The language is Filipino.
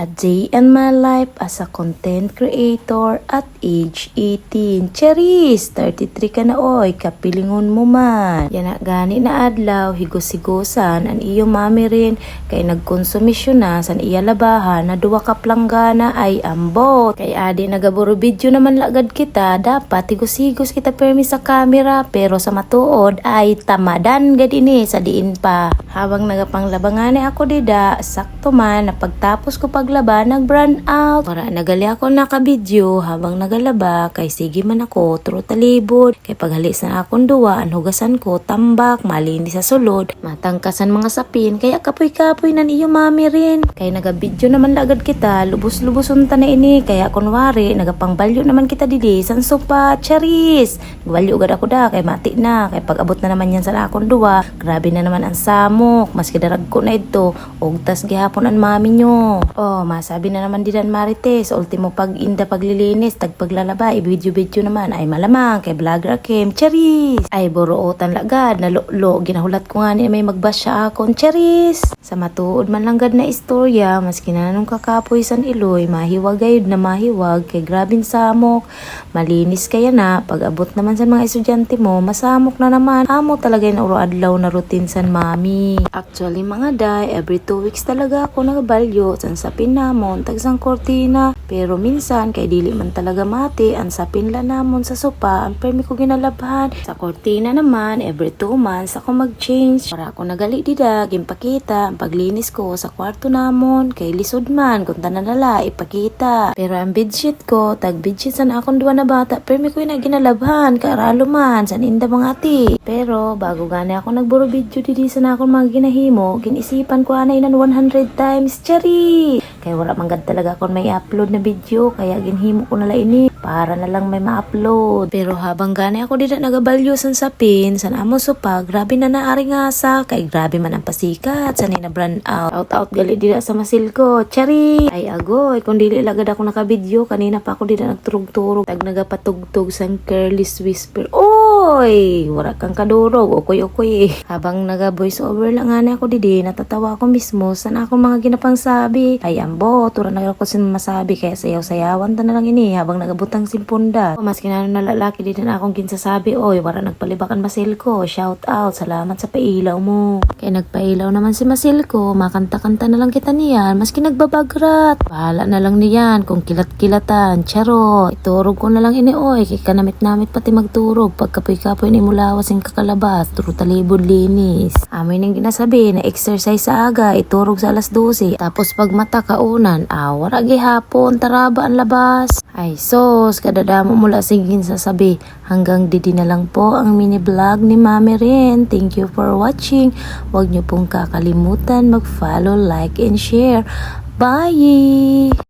A day in my life as a content creator at age 18. Cheris, 33 ka na oy, kapilingon mo man. Yan na gani na adlaw, higos-higosan, an iyo mami rin, kay nagkonsumisyon na, san iya labahan, na duwa ka planggana ay ambot. Kay adi nagaburo video naman lagad kita, dapat higos-higos kita permi sa camera, pero sa matuod ay tamadan gad ini sa diin pa. Habang nagapanglabangan ako dida, sakto man na pagtapos ko paglaba, nag-brand out. Para nagali ako nakabidyo habang nagalaba, kay sige man ako, turo talibod. Kay paghalis na akong duwa, ang hugasan ko, tambak, malinis sa sulod, matangkasan mga sapin, kaya kapoy-kapoy nan iyo mami rin. Kay nagabidyo naman lagad kita, lubos-luboson ta na ini, kaya kunwari, nagapangbalyo naman kita didi, san sopa, charis. Balyo gad ako da, kay mati na, kay pag abot na naman yan sa akong duwa, grabe na naman ang samok, maski darag ko na ito, ugtas gihapon ang mami nyo. Oh, masabi na naman dinan Marites, ultimo pag inda paglilinis, tag paglalaba, i-video-video naman, ay malamang, kay vlogger Kim, charis. Ay, borootan lagad, nalolo, ginahulat ko nga ni may magbash siya akon, charis. Sa matuod man lang gad na istorya, maski na nung kakapoy san iloy, mahiwag gayud na mahiwag, kay grabing samok, malinis kaya na, pag abot naman sa mga estudyante mo, masamok na naman, amo talaga yung adlaw na routine san mami. Actually mga day, every two weeks talaga ako nagabalyo, san sapin namon, tagsang kortina, pero minsan, kay dili man talaga mati, ang sapin la namon sa sopa, ang permi ko ginalabhan. Sa kortina naman, every two months ako mag-change, para ako nagali dida, gimpakita, ang paglinis ko sa kwarto namon, kay lisod man, kung tananala, ipakita. Pero ang bedsheet ko, tag bedsheet san akong duwa na bata, permi ko yung ginalabhan, karalo man, san inda mga ati. Pero, bago gani ako nagburo video didi sa na akong mga ginahimo, ginisipan ko anay nan 100 times, chari! Kaya wala manggad talaga akong may upload na video, kaya ginhimo ko nala ini, para na lang may ma-upload. Pero habang gani ako dida nagabalyo san sapin, san amo sopa, grabe na naari nga sa, kay grabe man ang pasikat, san na brand out. Out out gali dida sa masil ko, chari! Ay agoy, kung dili lagad ako nakabidyo, kanina pa ako dida nagturog-turog, tag nagapatugtog sang careless whisper, Oy! Wala kang kadurog, ukoy-ukoy eh. Habang naga-voice over lang nga na ako didi, natatawa ako mismo, san ako mga ginapang sabi. Ay ambo, tura na ako sin masabi, kaya sayaw-sayawan ta na lang ini, habang nagabutang simpunda. Mas kinano na lalaki din na akong kinsasabi, oy, wala nagpalibakan masil ko, shout out, salamat sa pailaw mo. Kaya nagpailaw naman si masil ko, makanta-kanta na lang kita niyan, maski nagbabagrat. Bahala na lang niyan, kung kilat-kilatan, charo. Iturog ko na lang ini, oy, kay kanamit-namit pati magturog, pagkapoy-kapoy ni mulawas yung kakalabas, turo talibod linis. Amin yung ginasabi na exercise sa aga, iturog sa alas 12, tapos pag mata kaunan, ah, wala gihapon, taraba ang labas. Ay sos, kadadamo mula sigin sasabi. Hanggang didi na lang po ang mini vlog ni Mami Rin. Thank you for watching. Huwag niyo pong kakalimutan mag-follow, like, and share. Bye!